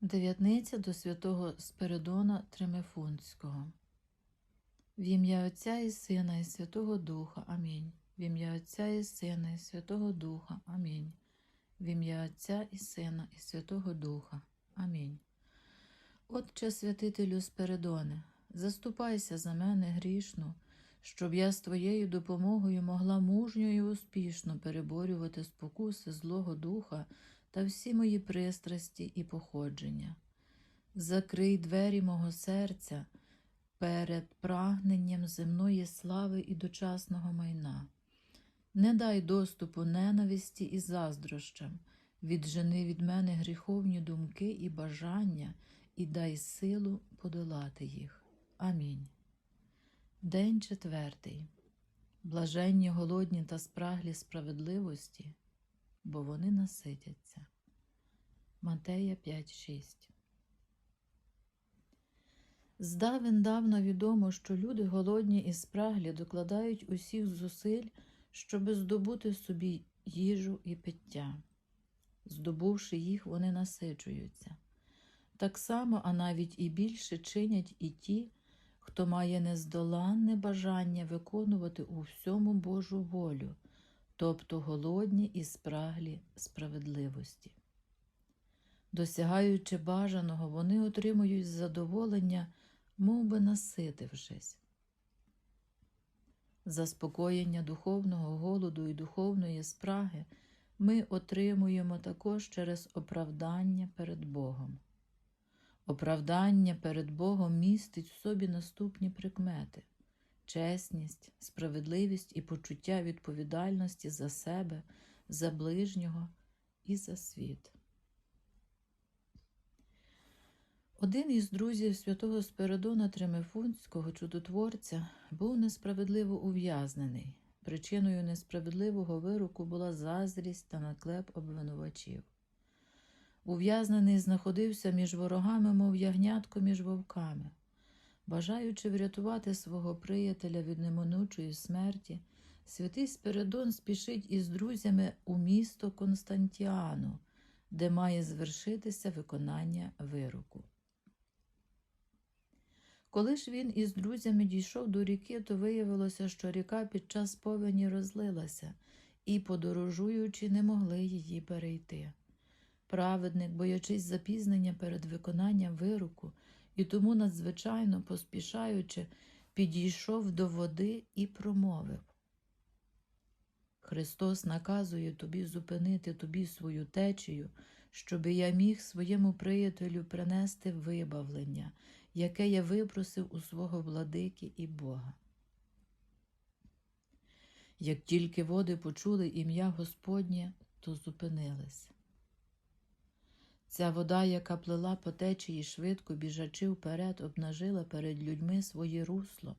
Дев'ятниця до святого Спиридона Тримифунського. В ім'я Отця і Сина, і Святого Духа. Амінь. В ім'я Отця і Сина, і Святого Духа. Амінь. В ім'я Отця і Сина, і Святого Духа. Амінь. Отче святителю Спиридоне, заступайся за мене грішну, щоб я з твоєю допомогою могла мужньо і успішно переборювати спокуси Злого Духа та всі мої пристрасті і походження. Закрий двері мого серця перед прагненням земної слави і дочасного майна. Не дай доступу ненависті і заздрощам, віджени від мене гріховні думки і бажання, і дай силу подолати їх. Амінь. День четвертий. Блаженні голодні та спраглі справедливості, бо вони наситяться. Матея 5.6 Здавен давно відомо, що люди голодні і спраглі докладають усіх зусиль, щоби здобути собі їжу і пиття. Здобувши їх, вони насичуються. Так само, а навіть і більше чинять і ті, хто має нездоланне бажання виконувати у всьому Божу волю, тобто голодні і спраглі справедливості. Досягаючи бажаного, вони отримують задоволення, мов би наситившись. Заспокоєння духовного голоду і духовної спраги ми отримуємо також через оправдання перед Богом. Оправдання перед Богом містить в собі наступні прикмети чесність, справедливість і почуття відповідальності за себе, за ближнього і за світ. Один із друзів святого Спиридона Тримифунського чудотворця був несправедливо ув'язнений. Причиною несправедливого вироку була заздрість та наклеп обвинувачів. Ув'язнений знаходився між ворогами, мов ягнятко між вовками. Бажаючи врятувати свого приятеля від неминучої смерті, святий Спиридон спішить із друзями у місто Константіану, де має звершитися виконання вироку. Коли ж він із друзями дійшов до ріки, то виявилося, що ріка під час повені розлилася, і, подорожуючи, не могли її перейти. Праведник, боячись запізнення перед виконанням вироку, і тому надзвичайно поспішаючи, підійшов до води і промовив. Христос наказує тобі зупинити тобі свою течію, щоби я міг своєму приятелю принести вибавлення, яке я випросив у свого владики і Бога. Як тільки води почули ім'я Господнє, то зупинились. Ця вода, яка плила по течії швидко біжачи вперед, обнажила перед людьми своє русло,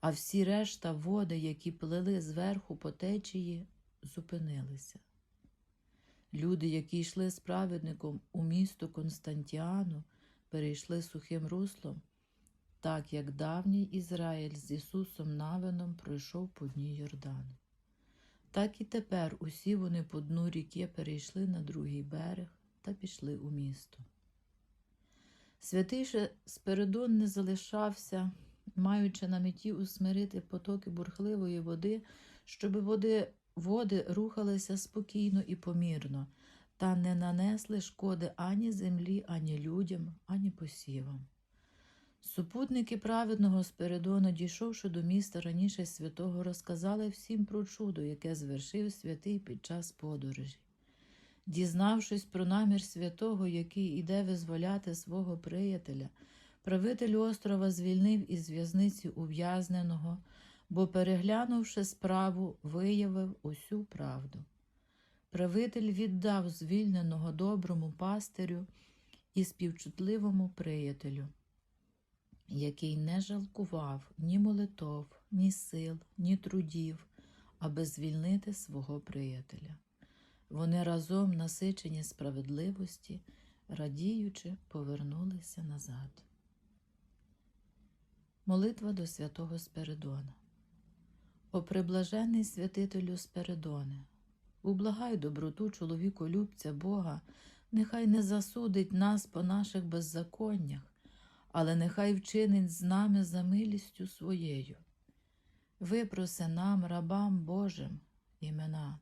а всі решта води, які плили зверху по течії, зупинилися. Люди, які йшли з праведником у місто Константіану, перейшли сухим руслом, так як давній Ізраїль з Ісусом Навином пройшов по дні Йордану. Так і тепер усі вони по дну ріки перейшли на другий берег та пішли у місто. Святий же Спиридон не залишався, маючи на меті усмирити потоки бурхливої води, щоби води, води рухалися спокійно і помірно, та не нанесли шкоди ані землі, ані людям, ані посівам. Супутники праведного Спиридона, дійшовши до міста раніше святого, розказали всім про чудо, яке звершив святий під час подорожі. Дізнавшись про намір святого, який іде визволяти свого приятеля, правитель острова звільнив із в'язниці ув'язненого, бо, переглянувши справу, виявив усю правду. Правитель віддав звільненого доброму пастирю і співчутливому приятелю, який не жалкував ні молитов, ні сил, ні трудів, аби звільнити свого приятеля. Вони разом, насичені справедливості, радіючи, повернулися назад. Молитва до святого Спиридона. О приблажений святителю Спиридоне, ублагай доброту чоловіку любця Бога, Нехай не засудить нас по наших беззаконнях, але нехай вчинить з нами за милістю своєю. Випроси нам, рабам Божим, імена,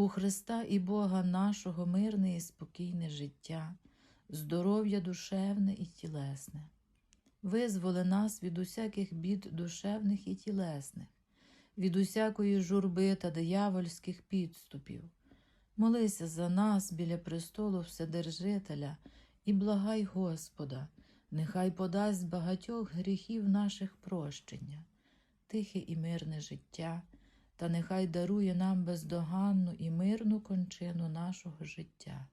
у Христа і Бога нашого мирне і спокійне життя, здоров'я душевне і тілесне. Визволи нас від усяких бід душевних і тілесних, від усякої журби та диявольських підступів. Молися за нас біля престолу Вседержителя і благай Господа, нехай подасть багатьох гріхів наших прощення, тихе і мирне життя, та нехай дарує нам бездоганну і мирну кончину нашого життя.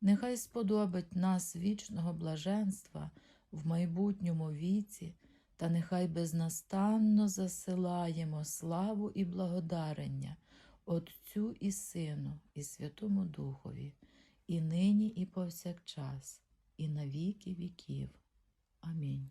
Нехай сподобать нас вічного блаженства в майбутньому віці, та нехай безнастанно засилаємо славу і благодарення Отцю і Сину, і Святому Духові, і нині, і повсякчас, і на віки віків. Амінь.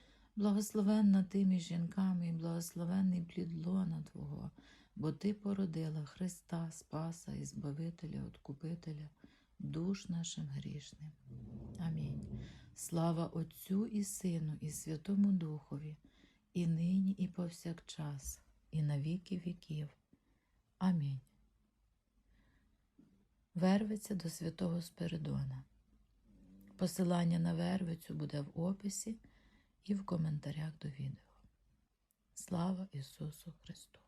благословенна ти між жінками і благословенний плід лона Твого, бо Ти породила Христа, Спаса і Збавителя, Откупителя, душ нашим грішним. Амінь. Слава Отцю і Сину, і Святому Духові, і нині, і повсякчас, і на віки віків. Амінь. Вервиця до святого Спиридона. Посилання на Вервицю буде в описі і в коментарях до відео. Слава Ісусу Христу!